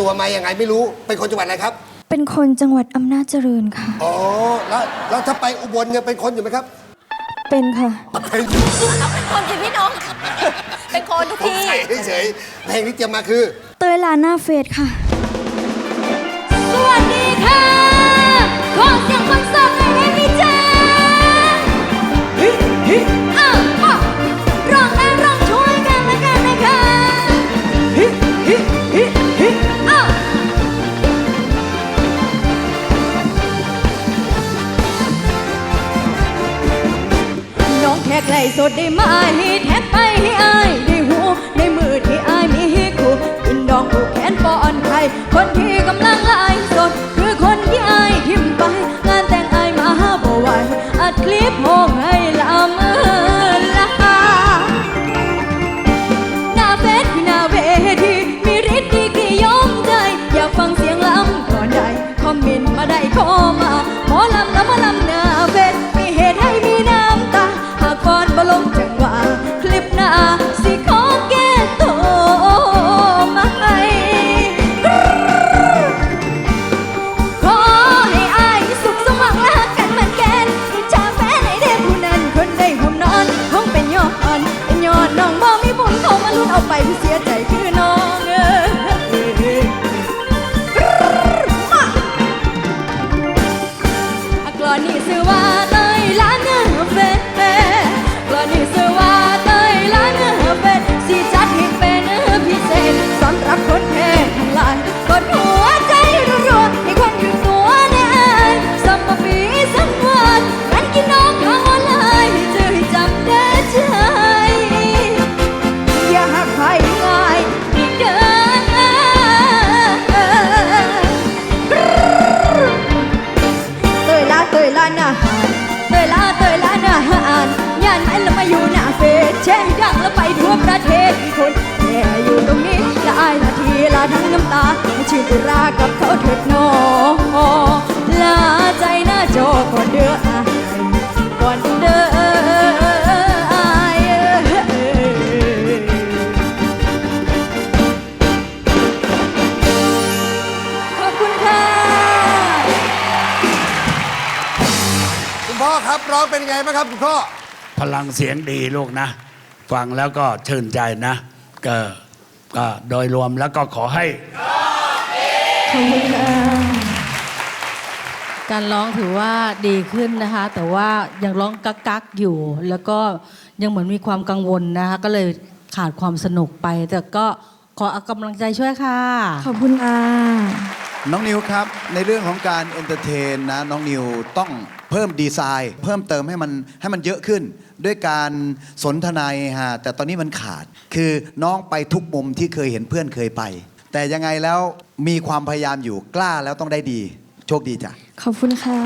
ตัวมายังไงไม่รู้ เป็นคนจังหวัดอะไรครับ เป็นคนจังหวัดอำนาจเจริญค่ะ อ๋อ แล้วแล้วถ้าไปอุบลเนี่ยเป็นคนอยู่ไหมครับ เป็นค่ะ เป็นคนที่พี่น้อง เป็นคนทุกผมที่ ใส่เฉยๆเพลงที่เตรียมมาคือ เตยลาหน้าเฟสค่ะ สวัสดีค่ะ ท็กไล่สดได้ไหมแท็กไปให้อายได้หู ในมือที่อายมีคู่กินดองผูกแขนป้อนไข่คนที่ บ่ลงจังหวะคลิปหน้าสิขอแก้ตัวมาให้ขอให้อายสุขสมหวังและกันเหมือนแกนอิจฉาแฟนให้เด็กผู้นั้นคนได้ผมนอนคงเป็นยอดเป็นยอดน้องบ่มีบุญเขามาลุ้นเอาไปผู้เสียใจคือน้องเออมาอะกลอนนี้ซื้อว่าเตยล้าน ยลาเตยลานอาหารเตยลาเตยลานอาหารย่านมันแล้วมาอยู่หน้าเฟซเชร์ให้ดังแล้วไปทั่วประเท คุณพ่อครับร้องเป็นยังไงบ้างครับคุณพ่อ พลังเสียงดีลูกนะ ฟังแล้วก็ชื่นใจนะก็ก็โดยรวมแล้วก็ขอให้การร้องถือว่าดีขึ้นนะคะ แต่ว่ายังร้องกักกักๆอยู่ แล้วก็ยังเหมือนมีความกังวลนะคะก็เลยขาดความสนุกไป แต่ก็ขอเอากำลังใจช่วยค่ะ ขอบคุณค่ะน้องนิวครับ ในเรื่องของการเอนเตอร์เทนนะ น้องนิวต้อง เพิ่มดีไซน์ เพิ่มเติมให้มันให้มันเยอะขึ้น ด้วยการสนทนาฮะแต่ตอนนี้มันขาด คือน้องไปทุกมุมที่เคยเห็นเพื่อนเคยไป แต่ยังไงแล้วมีความพยายามอยู่กล้าแล้วต้องได้ดี โชคดีจ้ะ ขอบคุณค่ะ